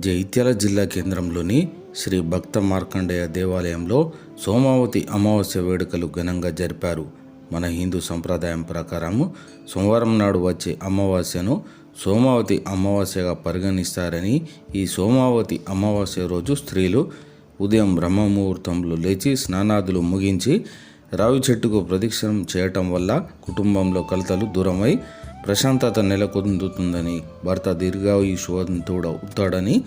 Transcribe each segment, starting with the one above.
జైత్యాల జిల్లా కేంద్రంలోని శ్రీ భక్త మార్కండేయ దేవాలయంలో సోమావతి అమావాస్య వేడుకలు ఘనంగా జరిపారు. మన హిందూ సంప్రదాయం ప్రకారము సోమవారం నాడు వచ్చే అమావాస్యను సోమావతి అమావాస్యగా పరిగణిస్తారని ఈ సోమావతి అమావాస్య రోజు స్త్రీలు ఉదయం బ్రహ్మముహూర్తంలో లేచి స్నానాదులు ముగించి రావి చెట్టుకు ప్రదక్షిణం చేయటం వల్ల కుటుంబంలో కలతలు దూరమై ప్రశాంతత నెలకొందుతుందని భర్త దీర్ఘాయుష్వంతుడు అవుతాడని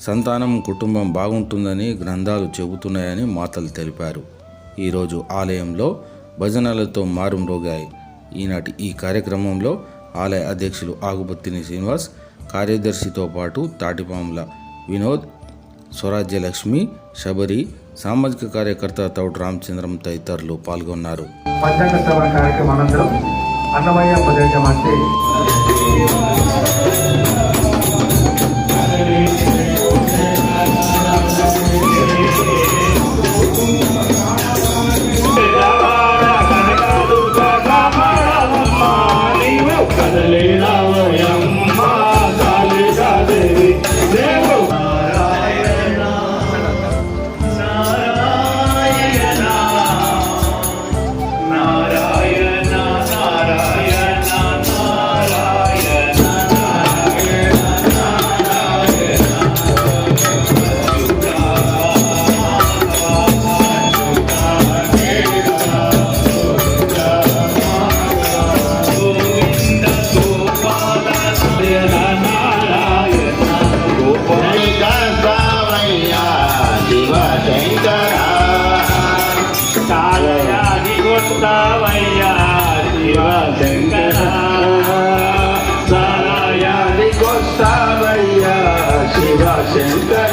సంతానం కుటుంబం బాగుంటుందని గ్రంథాలు చెబుతున్నాయని మాతలు తెలిపారు. ఈరోజు ఆలయంలో భజనలతో మారుమ్రోగాయి ఈనాటి ఈ కార్యక్రమంలో ఆలయ అధ్యక్షులు ఆగుపత్తిని శ్రీనివాస్ కార్యదర్శితో పాటు తాటిపాముల వినోద్ స్వరాజ్యలక్ష్మి శబరి సామాజిక కార్యకర్త తౌడు రామచంద్రం తదితరులు పాల్గొన్నారు. పంచాంగ अन्नमय्या पदाच्या मागते Santa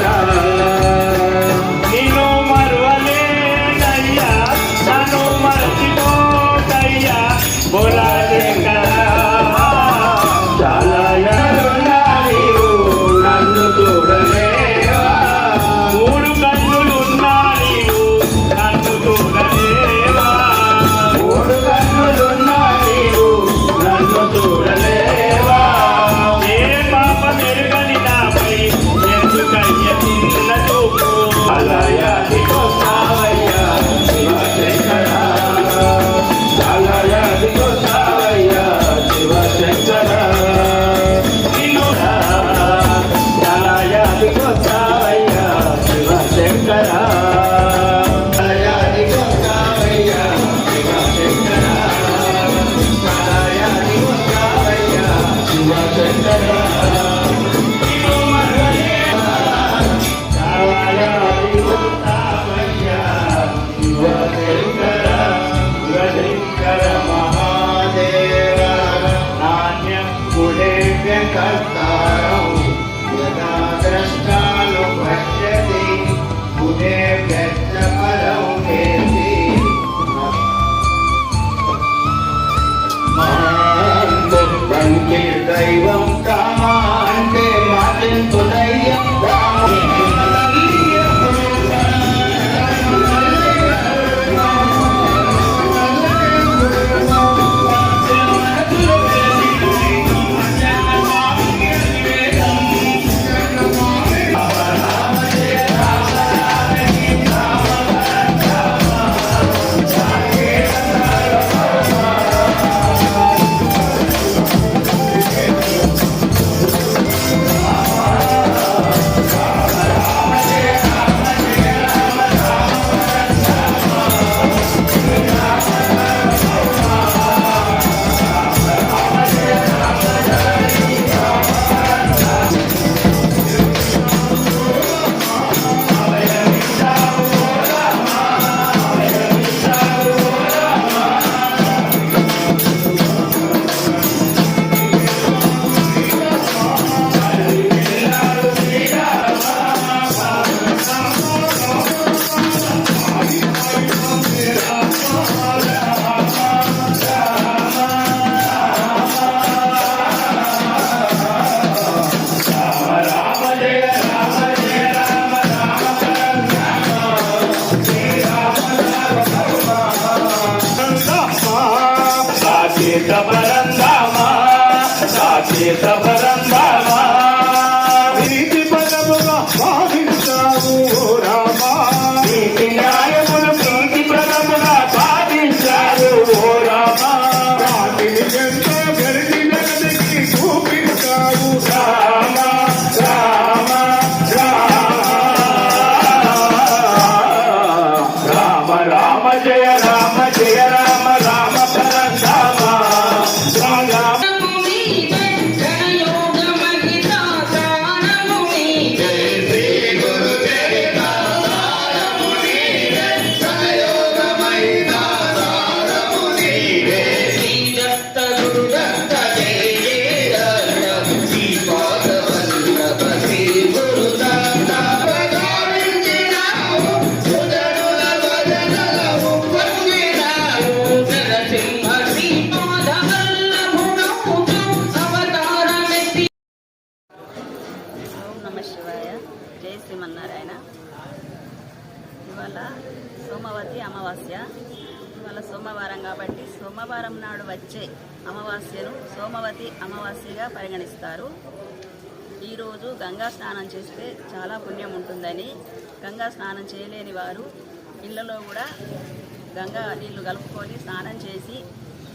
సాకేత పరందామా సాకేత పరందామా ప్రీతి పదము భావించావు రామా. నీతి న్యాయములు ప్రీతి ప్రథముగా పాటించారు ఓ రామా. వాటిని ఎంతో గడిచిన వ్యక్తి చూపించావు. రామ రామ రామ. రామ రామ జయ నమ శివాయ. జయ శ్రీమన్నారాయణ. ఇవాళ సోమవతి అమావాస్య. ఇవాళ సోమవారం కాబట్టి సోమవారం నాడు వచ్చే అమావాస్యను సోమవతి అమావాస్యగా పరిగణిస్తారు. ఈరోజు గంగా స్నానం చేస్తే చాలా పుణ్యం ఉంటుందని. గంగా స్నానం చేయలేని వారు ఇళ్ళలో కూడా గంగా నీళ్ళు కలుపుకొని స్నానం చేసి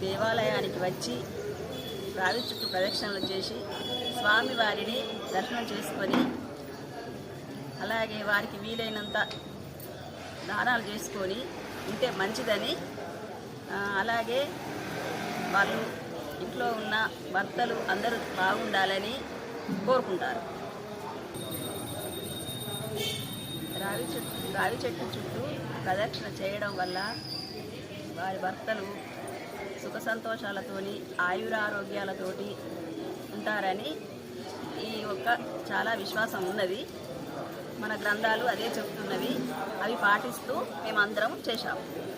దేవాలయానికి వచ్చి రావి చుట్టూ ప్రదక్షిణలు చేసి స్వామివారిని దర్శనం చేసుకొని అలాగే వారికి వీలైనంత దానాలు చేసుకొని ఉంటే మంచిదని. అలాగే వాళ్ళు ఇంట్లో ఉన్న భర్తలు అందరూ బాగుండాలని కోరుకుంటారు. రావి చెట్టు రావి చెట్టు చుట్టూ ప్రదక్షిణ చేయడం వల్ల వారి భర్తలు సుఖ సంతోషాలతోని ఆయురారోగ్యాలతోటి ఉంటారని ఈ యొక్క చాలా విశ్వాసం ఉన్నది. మన గ్రంథాలు అదే చెప్తున్నవి. అవి పాటిస్తూ మేమందరం చేశాము.